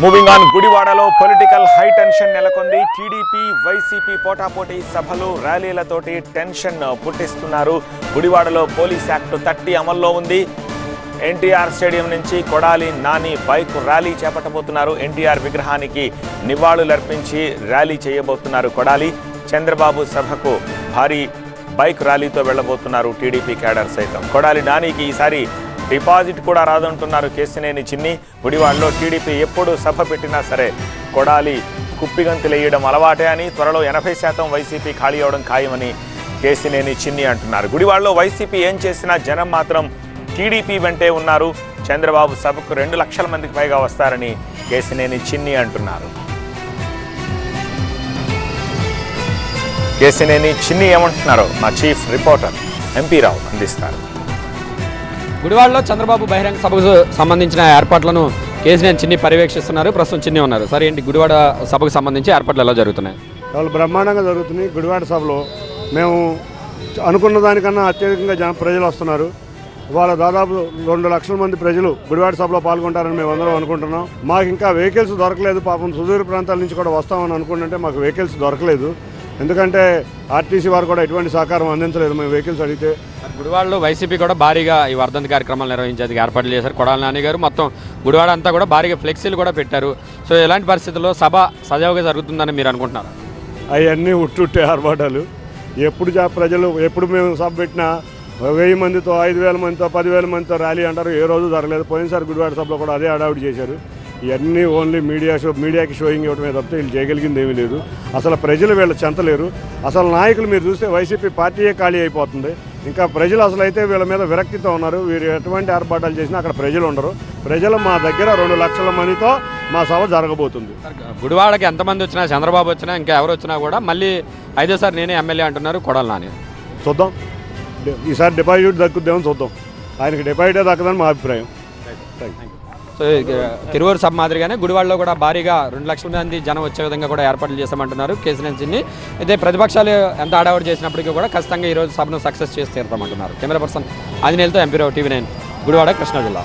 Moving on గుడివాడలో political high tension నెలకొంది TDP YCP పోటాపోటీ సభలు ర్యాలీలతోటి టెన్షన్ పుట్టిస్తున్నారు గుడివాడలో పోలీస్ యాక్ట్ థర్టీ అమల్లో ఉంది ఎన్టీఆర్ స్టేడియం నుంచి కొడాలి నాని బైక్ ర్యాలీ చేపట్టబోతున్నారు ఎన్టీఆర్ విగ్రహానికి నివాళులర్పించి ర్యాలీ చేయబోతున్నారు కొడాలి చంద్రబాబు సభకు భారీ బైక్ ర్యాలీతో వెళ్ళబోతున్నారు టీడీపీ క్యాడర్ సైతం కొడాలి నానికి ఈసారి డిపాజిట్ కూడా రాదంటున్నారు కేసినేని చిన్ని. గుడివాడలో టీడీపీ ఎప్పుడు సభ పెట్టినా సరే కొడాలి కుప్పిగంతులేయడం అలవాటే అని త్వరలో ఎనభై శాతం వైసీపీ ఖాళీ అవడం ఖాయమని కేసినేని చిన్ని అంటున్నారు. గుడివాడలో వైసీపీ ఏం చేసినా జనం మాత్రం టీడీపీ వెంటే ఉన్నారు. చంద్రబాబు సభకు రెండు లక్షల మందికి పైగా వస్తారని కేసినేని చిన్ని అంటున్నారు. కేసినేని చిన్ని ఏమంటున్నారో మా చీఫ్ రిపోర్టర్ ఎంపీ రావు అందిస్తారు. గుడివాడలో చంద్రబాబు బహిరంగ సభకు సంబంధించిన ఏర్పాట్లను కేసీఆర్ చిన్ని పర్యవేక్షిస్తున్నారు. ప్రస్తుతం చిన్ని ఉన్నారు. సరే ఏంటి గుడివాడ సభకు సంబంధించి ఏర్పాట్లు ఎలా జరుగుతున్నాయి? వాళ్ళు బ్రహ్మాండంగా జరుగుతున్నాయి గుడివాడ సభలో. మేము అనుకున్న దానికన్నా అత్యధికంగా జన ప్రజలు వస్తున్నారు. వాళ్ళ దాదాపు రెండు లక్షల మంది ప్రజలు గుడివాడ సభలో పాల్గొంటారని మేము అందరం అనుకుంటున్నాం. మాకు ఇంకా వెహికల్స్ దొరకలేదు. పాపం సుదూర ప్రాంతాల నుంచి కూడా వస్తామని అనుకుంటుంటే మాకు వెహికల్స్ దొరకలేదు. ఎందుకంటే ఆర్టీసీ వారు కూడా ఎటువంటి సహకారం అందించలేదు. మేము వెహికల్స్ అడిగితే గుడివాడలో వైసీపీ కూడా భారీగా ఈ వర్ధంతి కార్యక్రమాలు నిర్వహించేందుకు ఏర్పాట్లు చేశారు. కొడాల నాని గారు మొత్తం గుడివాడ అంతా కూడా భారీగా ఫ్లెక్సీలు కూడా పెట్టారు. సో ఇలాంటి పరిస్థితుల్లో సభ సజావుగా జరుగుతుందని మీరు అనుకుంటున్నారు? అవన్నీ ఉట్టుట్టే ఆర్భాటాలు. ఎప్పుడు ప్రజలు ఎప్పుడు మేము సభ పెట్టినా వెయ్యి మందితో ఐదు వేల మందితో పదివేల మందితో ర్యాలీ అంటారు. ఏ రోజు జరగలేదు. పోయినసారి గుడివాడ సభలో కూడా అదే హడావిడి చేశారు. ఇవన్నీ ఓన్లీ మీడియా షో మీడియాకి షోయింగ్ ఇవ్వడమే తప్పితే వీళ్ళు చేయగలిగింది ఏమీ లేదు. అసలు ప్రజలు వీళ్ళు చెంతలేరు. అసలు నాయకులు మీరు చూస్తే వైసీపీ పార్టీయే ఖాళీ అయిపోతుంది. ఇంకా ప్రజలు అసలు అయితే వీళ్ళ మీద విరక్తితో ఉన్నారు. వీరు ఎటువంటి ఏర్పాట్లు చేసినా అక్కడ ప్రజలు ఉండరు. ప్రజలు మా దగ్గర రెండు లక్షల మందితో మా సభ జరగబోతుంది. గుడివాడకి ఎంతమంది వచ్చినా చంద్రబాబు వచ్చినా ఇంకా ఎవరు వచ్చినా కూడా మళ్ళీ ఐదోసారి నేనే ఎమ్మెల్యే అంటున్నారు కొడాల నాని. చూద్దాం. ఈసారి డిపాజిట్ దక్కుద్దామని చూద్దాం. ఆయనకి డిపాజిటే దక్కదని మా అభిప్రాయం. థ్యాంక్ యూ సో తిరువూరు సభ మాదిరిగానే గుడివాడలో కూడా భారీగా రెండు లక్షల మంది జనం వచ్చే విధంగా కూడా ఏర్పాట్లు చేస్తామంటున్నారు కేసీఆర్ అయితే ప్రతిపక్షాలు ఎంత ఆడావడి చేసినప్పటికీ కూడా ఖచ్చితంగా ఈరోజు సభను సక్సెస్ చేసి తీరుతామంటున్నారు. Camera person ఆంజనేయులతో MP Rao TV nine Gudivada Krishna జిల్లా.